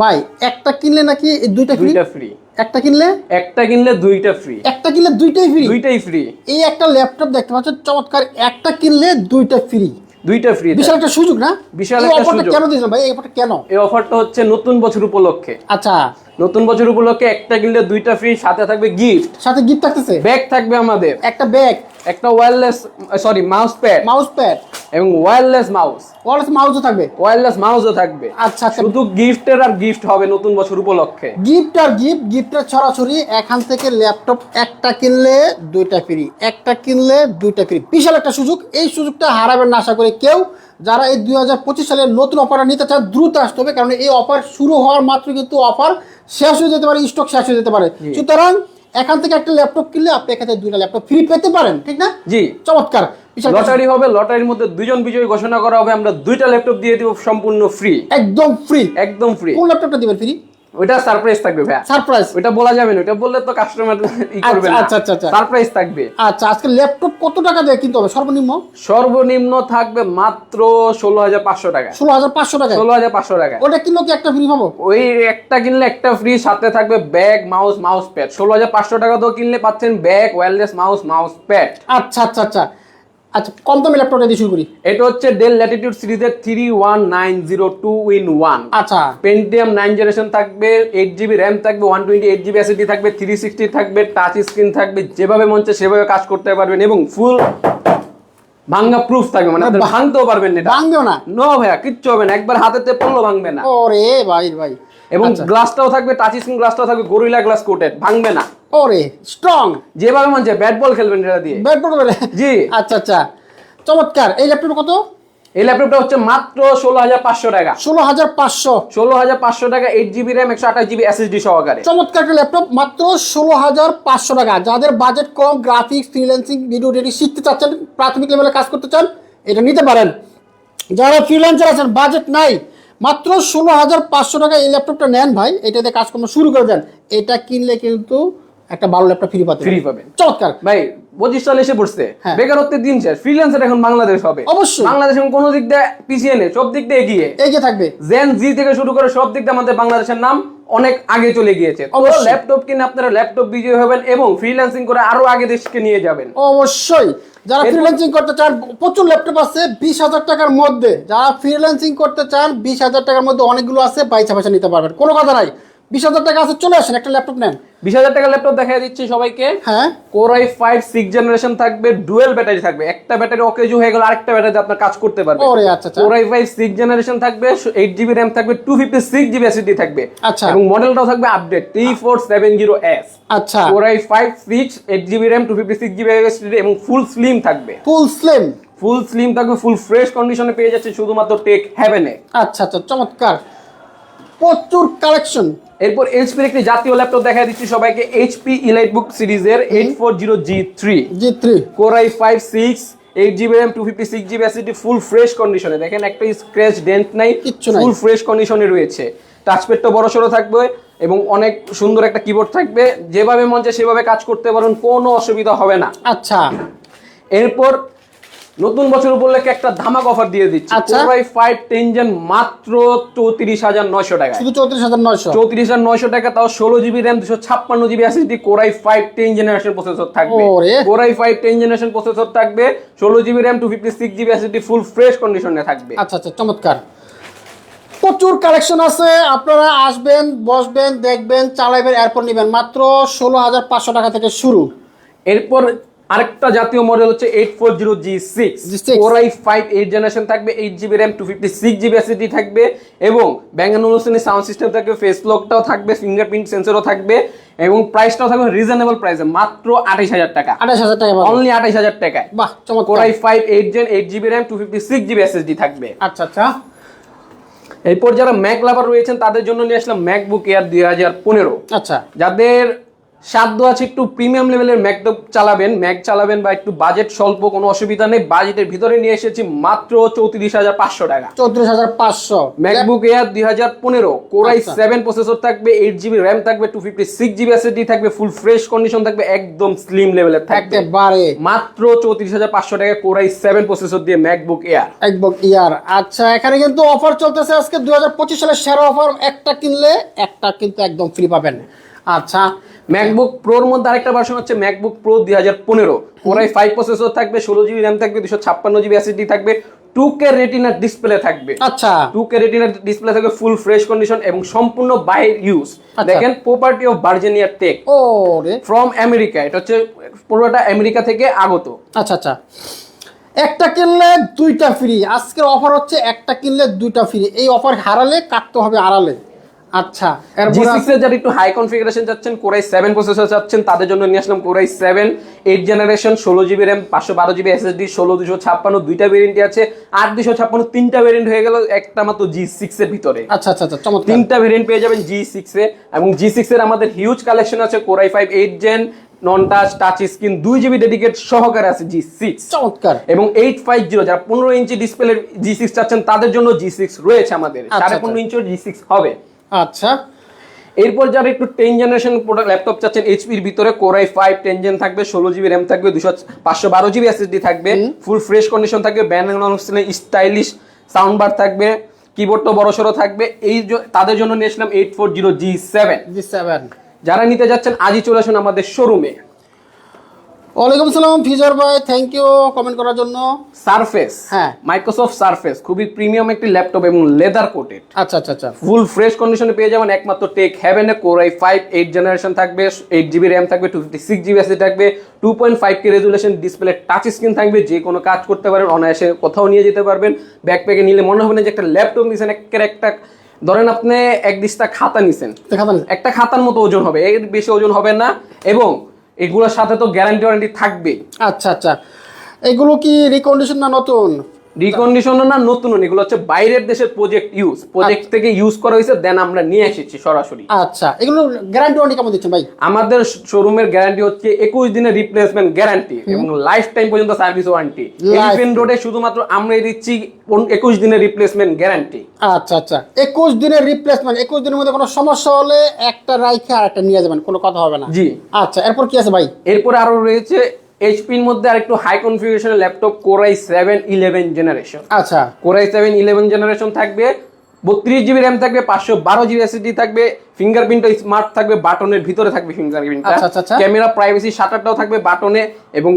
ভাই একটা কিনলে নাকি দুইটা ফ্রি দুইটা ফ্রি একটা কিনলে? একটা কিনলে দুইটা ফ্রি একটা কিনলে দুইটাই ফ্রি দুইটাই ফ্রি এই একটা ল্যাপটপ দেখতে পাচ্ছ চমৎকার। একটা কিনলে দুইটা ফ্রি দুইটা ফ্রি বিশাল একটা সুযোগ না? বিশাল একটা সুযোগ। কেন দিছেন ভাই? এই অফারটা কেন? এই অফারটা হচ্ছে নতুন বছর উপলক্ষে। আচ্ছা। নতুন বছর উপলক্ষে একটা কিনলে দুইটা ফ্রি সাথে থাকবে গিফট সাথে গিফট থাকতেছে? ব্যাগ থাকবে আমাদের। একটা ব্যাগ একটা wireless sorry mouse pad mouse pad এবং ওয়্যারলেস মাউস ওয়ালেস মাউসও থাকবে? ওয়্যারলেস মাউসও থাকবে। আচ্ছা আচ্ছা। শুধু গিফটের আর গিফট হবে নতুন বছর উপলক্ষে। গিফট আর গিফট গিফটের ছড়াছড়ি। এখান থেকে ল্যাপটপ একটা কিনলে দুইটা ফ্রি একটা কিনলে দুইটা ফ্রি বিশাল একটা সুযোগ। এই সুযোগটা হারাবেন না আশা করি কেউ। যারা এই দুই হাজার পঁচিশ সালের নতুন অফারটা নিতে চান দ্রুত আসতে হবে কারণ এই অফার শুরু হওয়ার মাত্র কিন্তু অফার শেষ হয়ে যেতে পারে স্টক শেষ হয়ে যেতে পারে। সুতরাং এখান থেকে একটা ল্যাপটপ কিনলে আপনি এখান থেকে দুইটা ল্যাপটপ ফ্রি পেতে পারেন ঠিক না? জি। চমৎকার। লটারি হবে লটারির মধ্যে দুইজন বিজয়ী ঘোষণা করা হবে আমরা দুইটা ল্যাপটপ দিয়ে দিব সম্পূর্ণ ফ্রি একদম ফ্রি একদম ফ্রি কোন ল্যাপটপটা দিবেন ফ্রি ওইটা সারপ্রাইজ থাকবে ভাই সারপ্রাইজ ওইটা বলা যাবে না ওইটা বললে তো কাস্টমার ই করবে না। আচ্ছা, আচ্ছা, আচ্ছা। সারপ্রাইজ থাকবে। আচ্ছা আজকে ল্যাপটপ কত টাকা দিয়ে কিনতে হবে? সর্বনিম্ন? সর্বনিম্ন থাকবে মাত্র ষোলো হাজার পাঁচশো টাকা। ষোলো হাজার পাঁচশো টাকা? ষোলো হাজার পাঁচশো টাকা। ওটা কিনলো কি একটা ফ্রি পাবো? ওই একটা কিনলে একটা ফ্রি সাথে থাকবে ব্যাগ মাউস মাউস প্যাড ষোলো হাজার পাঁচশো টাকা তো কিনলে পাচ্ছেন bag wireless mouse mouse pad আচ্ছা আচ্ছা আচ্ছা। আচ্ছা কম দামি ল্যাপটপটা দিয়ে শুরু করি। এটা হচ্ছে ডেল ল্যাটিটিউড সিরিজের three one nine zero two in one আচ্ছা। পেন্টিয়াম নাইন জেনারেশন থাকবে এইট জিবি র্যাম থাকবে one twenty eight GB SSD থাকবে থ্রি সিক্সটি থাকবে টাচ স্ক্রিন থাকবে যেভাবে মন চায় সেভাবে কাজ করতে পারবেন এবং ফুল ভাঙ্গা প্রুফ থাকবে মানে ভাঙতেও পারবেন না ভাঙবেও না? নো ভাইয়া কিচ্ছু হবে না একবার হাতেতে পড়ল ভাঙবে না। ওরে ভাই ভাই। এবং আচ্ছা। গ্লাসটাও থাকবে টাচ স্ক্রিন গ্লাসটাও থাকবে গরিলা গ্লাস কোটেড ভাঙবে না। ওরে স্ট্রং যেভাবে মন চায় ব্যাট বল খেলবেন এটা দিয়ে। ব্যাট পড়বে জি। আচ্ছা আচ্ছা। চমৎকার। এই ল্যাপটপ কত? এই ল্যাপটপটা হচ্ছে মাত্র ষোলো হাজার পাঁচশো টাকা। ষোলো হাজার পাঁচশো। ষোলো হাজার পাঁচশো টাকা এইট জিবি র্যাম একশো আঠাশ জিবি এসএসডি সহকারে। চমৎকার একটা ল্যাপটপ মাত্র ষোলো হাজার পাঁচশো টাকা। যাদের বাজেট কম গ্রাফিক্স ফ্রিল্যান্সিং ভিডিও এডিটিং শিখতে চাচ্ছেন প্রাথমিক লেভেলে কাজ করতে চান এটা নিতে পারেন। যারা ফ্রিল্যান্সার আছেন বাজেট নাই মাত্র ষোলো হাজার পাঁচশো টাকা এই ল্যাপটপটা নেন ভাই। এটাতে কাজকর্ম শুরু করে দেন। এটা কিনলে কিন্তু একটা ভালো ল্যাপটপ ফ্রি পাতে ফ্রি পাবেন। চমৎকার। ভাই পঁচিশ সাল এসে পড়ছে। হ্যাঁ। বেকারত্বের দিন শেষ ফ্রিল্যান্সার এখন বাংলাদেশ হবে। অবশ্যই। বাংলাদেশ এখন কোনো দিক দিয়ে পিছিয়ে নেই সব দিক দিয়ে এগিয়ে। এগিয়ে থাকবে। জেন জি থেকে শুরু করে সব দিক দিয়ে আমাদের বাংলাদেশের নাম অনেক আগে চলে গিয়েছে। ল্যাপটপ কিনে আপনারা ল্যাপটপ বিজয়ী হবেন এবং ফ্রিল্যান্সিং করে আরও আগে দেশকে নিয়ে যাবেন। অবশ্যই। যারা ফ্রিল্যান্সিং করতে চান প্রচুর ল্যাপটপ আছে বিশ হাজার টাকার মধ্যে। যারা ফ্রিল্যান্সিং করতে চান বিশ হাজার টাকার মধ্যে অনেকগুলো আছে বাইসা পয়সা নিতে পারবেন। কোনো কথা নাই। বিশ হাজার টাকা আছে চলে আসেন একটা ল্যাপটপ নেন। বিশ হাজার টাকা ল্যাপটপ দেখা দিচ্ছি সবাইকে। হ্যাঁ। Core I five six generation থাকবে ডুয়েল ব্যাটারি থাকবে। একটা ব্যাটারি অকেজু হয়ে গেল আরেকটা ব্যাটারি আপনার কাজ করতে পারবে। ওরে আচ্ছা core I five six generation থাকবে এইট জিবি র্যাম থাকবে two fifty six GB SSD থাকবে। আচ্ছা। এবং মডেলটাও থাকবে update T four seven zero S আচ্ছা। Core I five six eight GB RAM two fifty six GB SSD এবং full slim থাকবে। ফুল স্লিম ফুল স্লিম থাকবে ফুল ফ্রেশ কন্ডিশনে পেয়ে যাচ্ছে শুধুমাত্র টেক হ্যাভেনে আচ্ছা আচ্ছা চমৎকার। প্রচুর কালেকশন এরপর এইচপির একটি জাতীয় ল্যাপটপ দেখা দিচ্ছি সবাইকে এইচপি ইলাইট বুক সিরিজের eight four zero G three G three core I five six eight GB RAM two fifty six GB SSD full fresh কন্ডিশনে দেখেন একটা স্ক্র্যাচ ডেন্ট নাই কিচ্ছু। ফুল ফ্রেশ কন্ডিশনে রয়েছে। টাচপ্যাডটা বড় সড়ো থাকবে এবং অনেক সুন্দর একটা কিবোর্ড থাকবে। যেভাবে মন চায় সেভাবে কাজ করতে পারেন কোনো অসুবিধা হবে না। আচ্ছা। এরপর নতুন বছর উপলক্ষে একটা ধামাক অফার দিয়ে দিচ্ছি। আই ফাইভ টেন জেন মাত্র চৌত্রিশ হাজার নয়শো টাকা। শুধু চৌত্রিশ হাজার নয়শো? চৌত্রিশ হাজার নয়শো টাকা তাও ষোলো জিবি র্যাম দুশো ছাপ্পান্ন GB SSD core I five ten generation processor থাকবে। Core I five ten generation processor থাকবে ষোলো GB RAM two fifty six GB SSD full fresh কন্ডিশনে থাকবে। আচ্ছা আচ্ছা চমৎকার। প্রচুর কালেকশন আছে আপনারা আসবেন বসবেন দেখবেন চালাইবেন এরপর নেবেন। মাত্র ষোলো হাজার পাঁচশো টাকা থেকে শুরু। এরপর আরেকটা জাতীয় মডেল হচ্ছে eight four zero G six G6 core I five eight generation থাকবে eight GB RAM two fifty six GB থাকবে এবং ব্যাঙ্গান অনুষ্ঠানে সাউন্ড সিস্টেম থাকবে ফেস লকটাও থাকবে ফিঙ্গারপ্রিন্ট সেন্সরও থাকবে এবং প্রাইসটাও থাকবে রিজনেবল প্রাইসে মাত্র আঠাইশ হাজার টাকা। আঠাশ হাজার টাকা অনলি আঠাইশ হাজার টাকায়। বাহ চমৎকার। Core I five eight gen eight GB RAM two fifty six GB SSD থাকবে। আচ্ছা আচ্ছা। এরপর যারা ম্যাক লাভার রয়েছেন তাদের জন্য নিয়ে আসলাম ম্যাকবুক এয়ার দুই হাজার পনেরো। আচ্ছা। যাদের সাধ্য আছে একটু প্রিমিয়াম লেভেলের ম্যাকডপ চালাবেন ম্যাক চালাবেন বা একটু বাজেট স্বল্প কোনো অসুবিধা নেই। বাজেটের ভিতরে নিয়ে এসেছি মাত্র চৌত্রিশ হাজার পাঁচশো টাকা। চৌত্রিশ হাজার পাঁচশো। ম্যাকবুক এয়ার দুই হাজার পনেরো কোরাই। সেভেন প্রসেসর থাকবে এইট জিবি র্যাম থাকবে two fifty six GB SSD থাকবে ফুল ফ্রেশ কন্ডিশন থাকবে একদম স্লিম লেভেলের থাকবে। একেবারে। মাত্র চৌত্রিশ হাজার পাঁচশো টাকা কোরাই সেভেন প্রসেসর দিয়ে ম্যাকবুক এয়ার একবক ইয়ার আচ্ছা এখানে কিন্তু অফার চলতেছে আজকে দুই হাজার পঁচিশ সালের সেরা অফার একটা কিনলে একটা কিন্তু একদম ফ্রি পাবেন। আচ্ছা ম্যাকবুক প্রোর মধ্যে আরেকটা ভার্সন হচ্ছে ম্যাকবুক প্রো দুই হাজার পনেরো। কোরাই ফাইভ প্রসেসর থাকবে ষোলো জিবি র্যাম থাকবে দুশো ছাপ্পান্ন জিবি এসএসডি থাকবে টু কে রেটিনার ডিসপ্লে থাকবে। আচ্ছা। টু কে রেটিনার ডিসপ্লে থাকবে ফুল ফ্রেশ কন্ডিশন এবং সম্পূর্ণ বাই ইউজ আচ্ছা। দেখেন প্রপার্টি অফ ভার্জিনিয়ার টেক ও রে ফ্রম আমেরিকা এটা হচ্ছে পুরোটা আমেরিকা থেকে আগত। আচ্ছা আচ্ছা। একটা কিনলে দুইটা ফ্রি আজকের অফার হচ্ছে একটা কিনলে দুইটা ফ্রি এই অফার হারালে কাটতে হবে আড়ালে। আচ্ছা এর একটু হাই কনফিগারেশন চাচ্ছেন কোরাই সেভেন প্রসেসর চাচ্ছেন তাদের জন্য নিয়ে আসলাম core I seven eight generation ষোলো জিবি র্যাম পাঁচশো বারো জিবি এসএসডি ষোলো দুশো ছাপ্পান্ন দুইটা ভেরিয়েন্টই আছে আট দুশো ছাপ্পান্ন তিনটা ভেরিয়েন্ট হয়ে গেল একটা মাত্র জি সিক্স এর ভিতরে। আচ্ছা আচ্ছা আচ্ছা চমৎকার। তিনটা ভেরিয়েন্ট পেয়ে যাবেন জি সিক্স এ এবং জি সিক্স এর আমাদের হিউজ কালেকশন আছে core I five eight gen non touch touch screen দুই জিবি ডেডিকেট সহকারে আছে জি সিক্স চমৎকার। এবং এইট ফাইভ জিরো যারা পনেরো ইঞ্চি ডিসপ্লে জি সিক্স চাচ্ছেন তাদের জন্য জি সিক্স রয়েছে আমাদের। আচ্ছা, সাড়ে আচ্ছা। পনেরো ইঞ্চির জি সিক্স হবে। আচ্ছা। এরপর যারা একটু টেন জেনারেশন প্রোডাক্ট ল্যাপটপ চাচ্ছেন এইচপির ভিতরে কোরাই ফাইভ টেন জেন থাকবে ষোলো জিবি র্যাম থাকবে দুশো পাঁচশো বারো জিবি এসএসডি থাকবে ফুল ফ্রেশ কন্ডিশন থাকবে ব্যানার স্টাইলিশ সাউন্ড বার থাকবে কিবোর্ডটা বড় সড়ো থাকবে এই তাদের জন্য নিয়েছিলাম eight four zero G seven G seven যারা নিতে যাচ্ছেন আজই চলে আসুন আমাদের শোরুমে ওয়ালাইকুম সালাম ফিজার ভাই থ্যাংক ইউ কমেন্ট করার জন্য। সারফেস হ্যাঁ। মাইক্রোসফট সারফেস খুবই প্রিমিয়াম একটি ল্যাপটপ এবং লেদার কোটেড আচ্ছা আচ্ছা আচ্ছা। ফুল ফ্রেশ কন্ডিশনে পেয়ে যাবেন একমাত্র tech হ্যাভেনে core I five eight generation থাকবে এইট জিবি র্যাম থাকবে two fifty six GB SSD থাকবে two point five K resolution display touch screen থাকবে যে কোনো কাজ করতে পারেন অনায়াসে কোথাও নিয়ে যেতে পারবেন। ব্যাকপ্যাকে নিলে মনে হবে না যে একটা ল্যাপটপ নিছেন একের একটা ধরেন আপনি এক দিশটা খাতা নিছেন। একটা খাতার মতো ওজন হবে এর বেশি ওজন হবে না। এবং এগুলোর সাথে তো গ্যারান্টি ওয়ারেন্টি থাকবে আচ্ছা আচ্ছা। এগুলো কি রিকন্ডিশন না নতুন? রিকন্ডিশন না নতুন এগুলো হচ্ছে বাইরের দেশের প্রজেক্ট ইউজ প্রজেক্ট থেকে ইউজ করা হয়েছে দেন আমরা নিয়ে এসেছি সরাসরি। আচ্ছা এগুলো গ্যারান্টি ওয়ারেন্টি কেমন দিচ্ছেন ভাই? আমাদের শোরুমের গ্যারান্টি হচ্ছে একুশ দিনের রিপ্লেসমেন্ট গ্যারান্টি এবং লাইফ টাইম পর্যন্ত সার্ভিস ওয়ারেন্টি এলিফেন্ট রোডে শুধুমাত্র আমরাই দিচ্ছি একুশ দিনের রিপ্লেসমেন্ট গ্যারান্টি আচ্ছা আচ্ছা। একুশ দিনের রিপ্লেসমেন্ট একুশ দিনের মধ্যে কোনো সমস্যা হলে একটা রাইখে আর একটা নিয়ে যাবেন কোনো কথা হবে না। জি। আচ্ছা এরপর কি আছে ভাই? এরপরে আরও রয়েছে এইচপির মধ্যে আর একটু high কনফিগারেশনের laptop core I seven eleven generation আচ্ছা। Core I seven eleven generation থাকবে বত্রিশ জিবি র্যাম থাকবে পাঁচশো বারো জিবি এসএসডি থাকবে ফিঙ্গারপ্রিন্টটা স্মার্ট থাকবে বাটনের ভিতরে থাকবে ফিঙ্গারপ্রিন্টটা আচ্ছা, আচ্ছা, আচ্ছা। ক্যামেরা প্রাইভেসি শাটারটাও থাকবে বাটনে এবং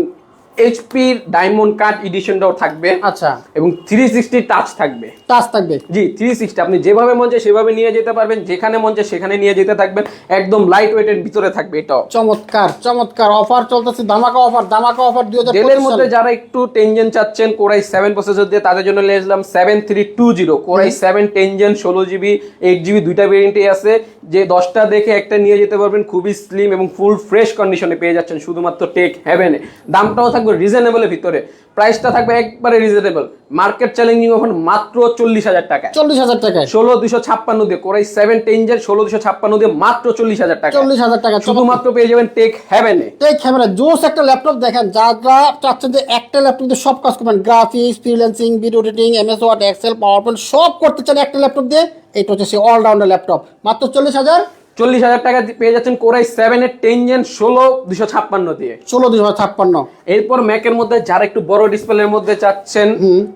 এইচপির ডায়মন্ড কাট এডিশনটাও থাকবে। আচ্ছা। এবং থ্রি সিক্সটি টাচ থাকবে। টাচ থাকবে। জি থ্রি সিক্সটি আপনি যেভাবে মন চায় সেভাবে নিয়ে যেতে পারবেন যেখানে মন চায় সেখানে নিয়ে যেতে থাকবেন। একদম লাইট ওয়েটের ভিতরে থাকবে এটাও। চমৎকার চমৎকার অফার চলতেছে ধামাকা অফার ধামাকা অফার দুই হাজার ডেলের মধ্যে যারা একটু টেনজেন চাচ্ছেন কোরাই সেভেন প্রসেসর দিয়ে তাদের জন্য নিয়ে আসলাম seven three two zero core I seven ten gen ষোলো জিবি এইট জিবি দুইটা ভেরিয়েন্টে আছে। যে দশটা দেখে একটা নিয়ে যেতে পারবেন খুবই স্লিম এবং ফুল ফ্রেশ কন্ডিশনে পেয়ে যাচ্ছেন শুধুমাত্র টেক হ্যাভেনে দামটাও থাকবে রিজনেবলের ভিতরে। প্রাইসটা থাকবে একবারে রিজনেবল মার্কেট চ্যালেঞ্জিং অফার মাত্র চল্লিশ হাজার টাকায়। চল্লিশ হাজার টাকায়। ষোলো দুশো ছাপ্পান্ন দিয়ে কোরাই সেভেন টেনজেন ষোলো দুশো ছাপ্পান্ন দিয়ে মাত্র চল্লিশ হাজার টাকা চল্লিশ হাজার টাকা শুধুমাত্র পেয়ে যাবেন টেক হ্যাভেনে এই ক্যামেরা জোস একটা ল্যাপটপ দেখেন। যারা চাচ্ছেন যে একটা ল্যাপটপ দিয়ে সব কাজ করবেন। Graphics freelancing video editing MS Word Excel PowerPoint সব করতে চান একটা ল্যাপটপ দিয়ে। এটা হচ্ছে সেই অলরাউন্ডার ল্যাপটপ মাত্র চল্লিশ হাজার চল্লিশ হাজার টাকা পেয়ে যাচ্ছেন কোরাই সেভেন এর টেন জেন ষোলো দুশো ছাপ্পান্ন দিয়ে। ষোলো দুশো ছাপ্পান্ন। এরপর ম্যাকের মধ্যে যারা একটু বড় ডিসপ্লের মধ্যে চাচ্ছেন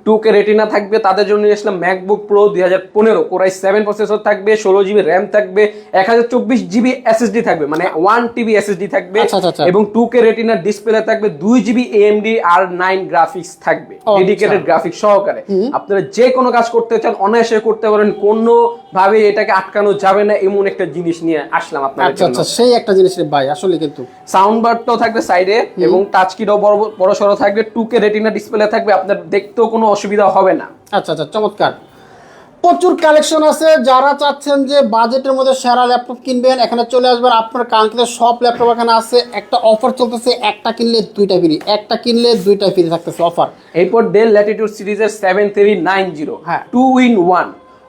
টু কে রেটিনা থাকবে তাদের জন্য নিয়ে আসলাম ম্যাকবুক প্রো দুই হাজার পনেরো। কোরাই সেভেন প্রসেসর থাকবে ষোলো জিবি র্যাম থাকবে এক হাজার চব্বিশ জিবি এসএসডি থাকবে মানে ওয়ান টিবি এসএসডি থাকবে আচ্ছা, আচ্ছা, আচ্ছা। এবং টু কে রেটিনার ডিসপ্লে থাকবে দুই GB AMD R nine graphics থাকবে। ডেডিকেটেড গ্রাফিক্স সহকারে। আপনারা যে কোনো কাজ করতে চান অনায়াসে করতে পারেন কোনো ভাবে এটাকে আটকানো যাবে না এমন একটা জিনিস নিয়ে আসলাম আপনাদের আচ্ছা জন্য। আচ্ছা সেই একটা জিনিস রে ভাই আসলে কিন্তু। সাউন্ড বারটাও থাকবে সাইডে এবং টাচ কিটাও বড় বড় সড়ো থাকবে টু কে রেটিনা ডিসপ্লে থাকবে আপনার দেখতেও কোনো অসুবিধা হবে না। আচ্ছা আচ্ছা চমৎকার। প্রচুর কালেকশন আছে যারা চাচ্ছেন যে বাজেটের মধ্যে সেরা ল্যাপটপ কিনবেন এখানে চলে আসবেন। আপনার কাঙ্ক্ষিত সব ল্যাপটপ এখানে আছে। একটা অফার চলতেছে একটা কিনলে দুইটা ফ্রি একটা কিনলে দুইটা ফ্রি থাকতেছে অফার এরপর ডেল ল্যাটিটিউড সিরিজের সেভেন থ্রি নাইন জিরো হ্যাঁ। Two in one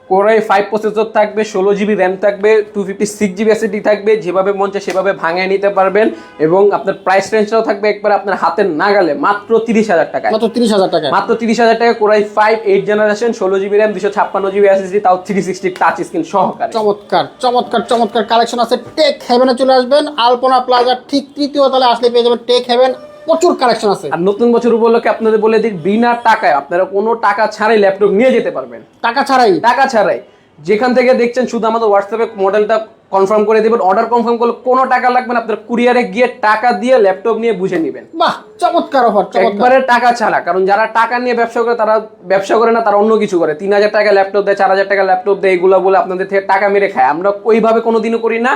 core I five processor থাকবে ষোলো জিবি র্যাম থাকবে two fifty six GB SSD থাকবে যেভাবে মন চায় সেভাবে ভাঙিয়ে নিতে পারবেন এবং আপনার প্রাইস রেঞ্জটাও থাকবে একবার আপনার হাতের নাগালে মাত্র তিরিশ হাজার টাকা মাত্র তিরিশ হাজার টাকা মাত্র তিরিশ হাজার টাকা core I five eight generation ষোলো জিবি র্যাম দুশো ছাপ্পান্ন জিবি এসএসডি তাও থ্রি সিক্সটি টাচ স্ক্রিন সহকারে। চমৎকার চমৎকার চমৎকার কালেকশন আছে টেক হেভেনে চলে আসবেন। আলপনা প্লাজা ঠিক তৃতীয় তলায় আসলে পেয়ে যাবেন টেক হেভেন প্রচুর কালেকশন আছে। আর নতুন বছর উপলক্ষে আপনাদের বলে দিই বিনা টাকায় আপনারা কোনো টাকা ছাড়াই ল্যাপটপ নিয়ে যেতে পারবেন। টাকা ছাড়াই? টাকা ছাড়াই। যেখান থেকে দেখছেন শুধু আমাদের হোয়াটসঅ্যাপে মডেলটা কনফার্ম করে দেবেন অর্ডার কনফার্ম করলে কোনো টাকা লাগবে না আপনার কুরিয়ারে গিয়ে টাকা দিয়ে ল্যাপটপ নিয়ে বুঝে নেবেন। বাহ চমৎকার অফার চমৎকার। একবারে টাকা ছাড়া কারণ যারা টাকা নিয়ে ব্যবসা করে তারা ব্যবসা করে না তারা অন্য কিছু করে। তিন হাজার টাকা ল্যাপটপ দেয় চার হাজার টাকা ল্যাপটপ দেয় এগুলো বলে আপনাদের থেকে টাকা মেরে খায়। আমরা ওইভাবে কোনোদিনও করি না।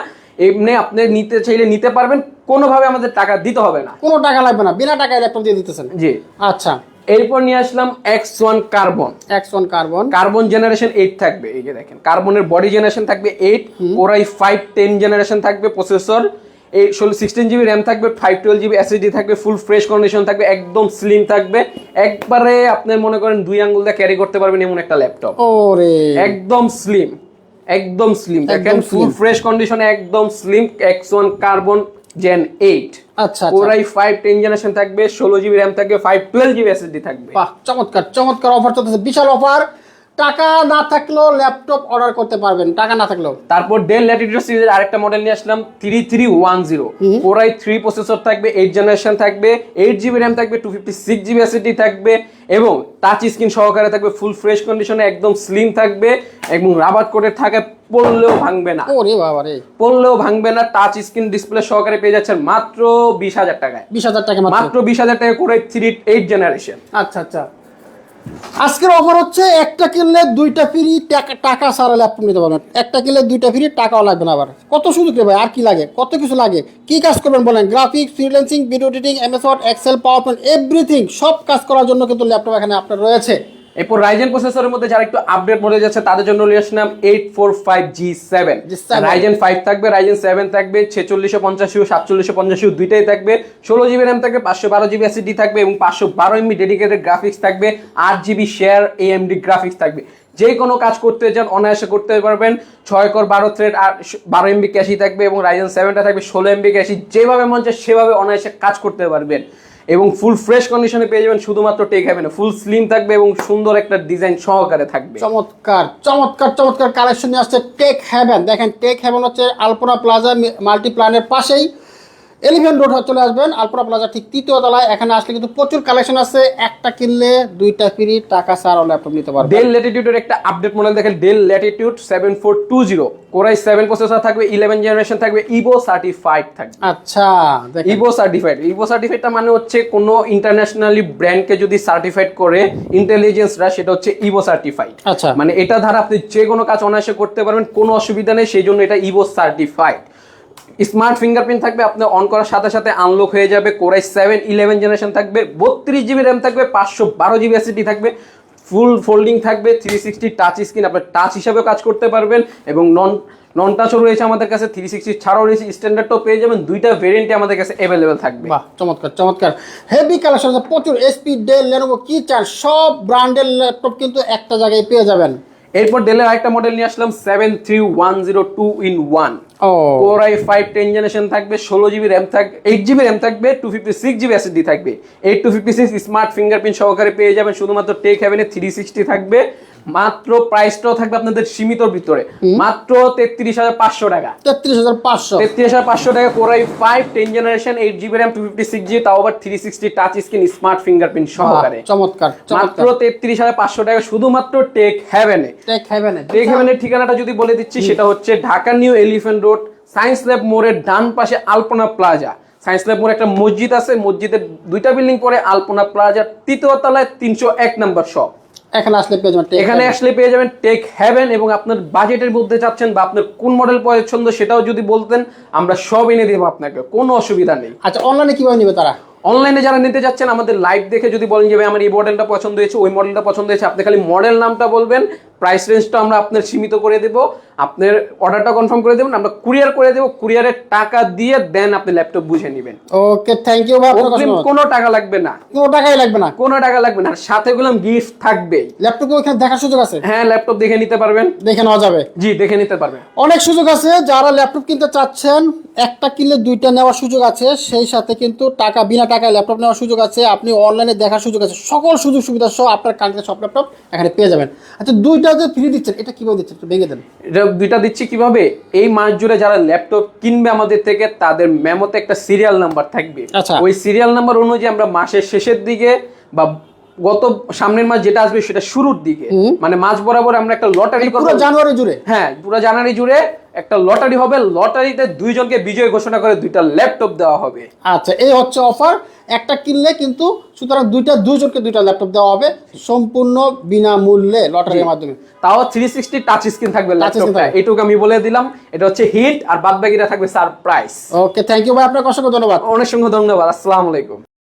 এমনি আপনি নিতে চাইলে নিতে পারবেন কোনোভাবে আমাদের টাকা দিতে হবে না। কোনো টাকা লাগবে না বিনা টাকায় ল্যাপটপ দিয়ে দিতেছেন। জি। আচ্ছা। এরপর নিয়ে আসলাম X one carbon X one carbon carbon generation eight থাকবে এই যে দেখেন। কার্বনের বডি জেনারেশন থাকবে eight core I five ten generation থাকবে প্রসেসর এই ষোলো সিক্সটিন জিবি র্যাম থাকবে ফাইভ টুয়েলভ জিবি এসএসডি থাকবে ফুল ফ্রেশ কন্ডিশন থাকবে একদম স্লিম থাকবে। একবারে আপনি মনে করেন দুই আঙ্গুল দিয়ে ক্যারি করতে পারবেন এমন একটা ল্যাপটপ ওরে। একদম স্লিম একদম স্লিম দেখেন ফুল ফ্রেশ কন্ডিশনে একদম slim X one carbon gen eight আচ্ছা core I five ten generation থাকবে ষোলো জিবি র্যাম থাকবে ফাইভ টুয়েলভ জিবি এসএসডি থাকবে। বাহ চমৎকার চমৎকার অফার চলতেছে। বিশাল অফার টাকা না থাকলেও ল্যাপটপ অর্ডার করতে পারবেন টাকা না থাকলেও। তারপর ডেল ল্যাটিটিউড সিরিজের আরেকটা মডেল নিয়ে আসলাম three three one zero core I three processor থাকবে এইট জেনারেশন থাকবে এইট জিবি র্যাম থাকবে two fifty six GB SSD থাকবে এবং টাচ স্ক্রিন সহকারে থাকবে ফুল ফ্রেশ কন্ডিশনে একদম স্লিম থাকবে এবং রাবার করে থাকে পড়লেও ভাঙবে না। ওরে বাবা রে। পড়লেও ভাঙবে না টাচ স্ক্রিন ডিসপ্লে সহকারে পেয়ে যাচ্ছেন মাত্র বিশ হাজার টাকায়। বিশ হাজার টাকা মাত্র। মাত্র বিশ হাজার টাকা করে থ্রি এইট জেনারেশন আচ্ছা আচ্ছা। আজকের অফার হচ্ছে একটা কিনলে দুইটা ফ্রি টাকা সারা ল্যাপটপ নিতে পারবেন। একটা কিনলে দুইটা ফ্রি টাকাও লাগবে না আবার। কত সুযোগ রে আর কি লাগে? কত কিছু লাগে? কি কাজ করবেন বলেন? Graphics freelancing video editing MS Word Excel PowerPoint everything সব কাজ করার জন্য কিন্তু ল্যাপটপ এখানে আপনার রয়েছে। এরপর রাইজেন প্রসেসরের মধ্যে যারা একটু আপডেট মডেল যাচ্ছে তাদের জন্য নিয়ে আসলাম eight four five G seven G7 Ryzen five থাকবে রাইজেন সেভেন থাকবে ছেচল্লিশশো পঞ্চাশি সাতচল্লিশশো পঞ্চাশি দুইটাই থাকবে। ষোলো জিবি র্যাম থাকবে পাঁচশো বারো জিবি এসিডি থাকবে এবং পাঁচশো বারো এমবি ডেডিকেটেড গ্রাফিক্স থাকবে আট জিবি শেয়ার এএমডি গ্রাফিক্স থাকবে। যে কোনো কাজ করতে চান অনায়াসে করতে পারবেন। ছয় কর বারো থ্রেড আর বারো এমবি ক্যাশি থাকবে এবং রাইজেন সেভেনটা থাকবে ষোলো এমবি ক্যাশি যেভাবে মন চায় সেভাবে অনায়াসে কাজ করতে পারবেন। এবং ফুল ফ্রেশ কন্ডিশনে পেয়ে যাবেন শুধুমাত্র টেক হ্যাভেনে ফুল স্লিম থাকবে এবং সুন্দর একটা ডিজাইন সহকারে থাকবে। চমৎকার চমৎকার চমৎকার কালেকশন নিয়ে আসছে টেক হ্যাভেন দেখেন টেক হ্যাভেন হচ্ছে আলপনা প্লাজা মাল্টি প্ল্যানের পাশেই। এলিভেন রোড চলে আসবেন আলপনা প্লাজা ঠিক তৃতীয় তলায়। এখানে আসলে কিন্তু প্রচুর কালেকশন আছে। একটা কিনলে দুইটা ফ্রি টাকা ছাড়াও ল্যাপটপ নিতে পারবেন। ডেল ল্যাটিটিউডের একটা আপডেট মডেল দেখেন Dell latitude seven four two zero core I seven processor থাকবে ইলেভেন জেনারেশন থাকবে ইভো সার্টিফাইড থাকবে। আচ্ছা দেখেন। ইভো সার্টিফাইড ইভো সার্টিফাইডটা মানে হচ্ছে কোনো ইন্টারন্যাশনালি ব্র্যান্ডকে যদি সার্টিফাইড করে ইন্টেলিজেন্সরা সেটা হচ্ছে ইভো সার্টিফাইড আচ্ছা। মানে এটা দ্বারা আপনি যে কোনো কাজ অনায়াসে করতে পারবেন কোনো অসুবিধা নেই সেই জন্য এটা ইভো সার্টিফাইড স্মার্ট ফিঙ্গারপ্রিন্ট থাকবে আপনি অন করার সাথে সাথে আনলক হয়ে যাবে কোরাই সেভেন ইলেভেন জেনারেশন থাকবে, বত্রিশ জিবি র্যাম থাকবে, পাঁচশো বারো জিবি এসিডি থাকবে ফুল ফোল্ডিং থাকবে থ্রি সিক্সটি টাচ স্ক্রিন আপনি টাচ হিসাবেও কাজ করতে পারবেন এবং নন নন টাচও রয়েছে আমাদের কাছে থ্রি সিক্সটি ছাড়াও রয়েছে স্ট্যান্ডার্ডটাও পেয়ে যাবেন, দুইটা ভেরিয়েন্টে আমাদের কাছে অ্যাভেলেবেল থাকবে। বাহ, চমৎকার চমৎকার। হেভি কালেকশন প্রচুর এসপি ডেল লেনোভো কি চান সব ব্র্যান্ডের ল্যাপটপ কিন্তু একটা জায়গায় পেয়ে যাবেন। এরপর ডেলের আরেকটা মডেল নিয়ে আসলাম seven three one zero two in one core I five ten generation থাকবে ষোলো জিবি র্যাম থাকবে এইট জিবি র্যাম থাকবে two fifty six GB SSD থাকবে। Eight two fifty six smart fingerprint সহকারে পেয়ে যাবেন শুধুমাত্র টেক হ্যাভেনে থ্রি সিক্সটি থাকবে। মাত্র প্রাইসটাও থাকবে আপনাদের সীমিতর ভিতরে। মাত্র তেত্রিশ হাজার পাঁচশো টাকা। তেত্রিশ হাজার পাঁচশো। তেত্রিশ হাজার পাঁচশো টাকা core I five ten generation eight GB RAM two fifty six GB তাও আবার three sixty touch screen smart fingerprint সহকারে। চমৎকার মাত্র তেত্রিশ হাজার পাঁচশো টাকা শুধুমাত্র টেক হ্যাভেনে টেক হ্যাভেন টেক হ্যাভেনের ঠিকানাটা যদি বলে দিচ্ছি সেটা হচ্ছে Dhaka New Elephant Road Science Lab মোড়ের ডান পাশে আলপনা প্লাজা। সায়েন্স ল্যাব মোড়ে একটা মসজিদ আছে মসজিদের দুইটা বিল্ডিং পরে আলপনা প্লাজা তৃতীয় তলায় তিনশো এক নম্বর শপ এখানে আসলে পেয়ে যাবেন এখানে আসলে পেয়ে যাবেন টেক হ্যাভেন এবং আপনার বাজেটের মধ্যে চাচ্ছেন বা আপনার কোন মডেল পছন্দ সেটাও যদি বলতেন আমরা সব এনে দেবো আপনাকে কোনো অসুবিধা নেই। আচ্ছা অনলাইনে কীভাবে নেবে তারা? অনলাইনে যারা নিতে যাচ্ছেন আমাদের লাইভ দেখে যদি বলেন যে ভাই আমার এই মডেলটা পছন্দ হয়েছে ওই মডেলটা পছন্দ হয়েছে আপনি খালি মডেল নামটা বলবেন প্রাইস রেঞ্জটা আমরা আপনার সীমিত করে দেব আপনার অর্ডারটা কনফার্ম করে দেবেন আমরা কুরিয়ার করে দেবো কুরিয়ারের টাকা দিয়ে দেন আপনি ল্যাপটপ বুঝে নেবেন। ওকে থ্যাংক ইউ কোনো টাকা লাগবে না। কোনো টাকাই লাগবে না। কোনো টাকা লাগবে না আর সাথে গুলাম গিফট থাকবে ল্যাপটপ ওখানে দেখার সুযোগ আছে? হ্যাঁ ল্যাপটপ দেখে নিতে পারবেন। দেখে নেওয়া যাবে। জি দেখে নিতে পারবেন। অনেক সুযোগ আছে যারা ল্যাপটপ কিনতে চাচ্ছেন একটা কিনলে দুইটা নেওয়ার সুযোগ আছে সেই সাথে কিন্তু টাকা বিনা টাকায় ল্যাপটপ নেওয়ার সুযোগ আছে আপনি অনলাইনে দেখার সুযোগ আছে সকল সুযোগ সুবিধা সহ আপনার কাঙ্ক্ষিত সব ল্যাপটপ এখানে পেয়ে যাবেন। আচ্ছা দুইটা যে ফ্রি দিচ্ছেন এটা কীভাবে দিচ্ছেন? একটু ভেঙে দেন। এটা দুইটা দিচ্ছি কীভাবে? এই মাস জুড়ে যারা ল্যাপটপ কিনবে আমাদের থেকে তাদের মেমোতে একটা সিরিয়াল নাম্বার থাকবে। আচ্ছা। ওই সিরিয়াল নাম্বার অনুযায়ী আমরা মাসের শেষের দিকে বা গত সামনের মাস যেটা আসবে সেটা শুরুর দিকে। মানে মাস বরাবর আমরা একটা লটারি পুরো জানুয়ারি জুড়ে? হ্যাঁ পুরো জানুয়ারি জুড়ে একটা লটারি হবে। লটারিতে দুইজনকে বিজয় ঘোষণা করে দুইটা ল্যাপটপ দেওয়া হবে। আচ্ছা এই হচ্ছে অফার একটা কিনলে কিন্তু সুতরাং দুইটা দুইজনকে দুইটা ল্যাপটপ দেওয়া হবে সম্পূর্ণ বিনামূল্যে লটারির মাধ্যমে। তাও থ্রি সিক্সটি টাচ স্ক্রিন থাকবে ল্যাপটপটা। এইটুকু আমি বলে দিলাম এটা হচ্ছে হিট আর বাদ বাকিটা থাকবে সারপ্রাইজ ওকে থ্যাংক ইউ ভাই আপনাকে অসংখ্য ধন্যবাদ। অনেক ধন্যবাদ আসসালামু আলাইকুম।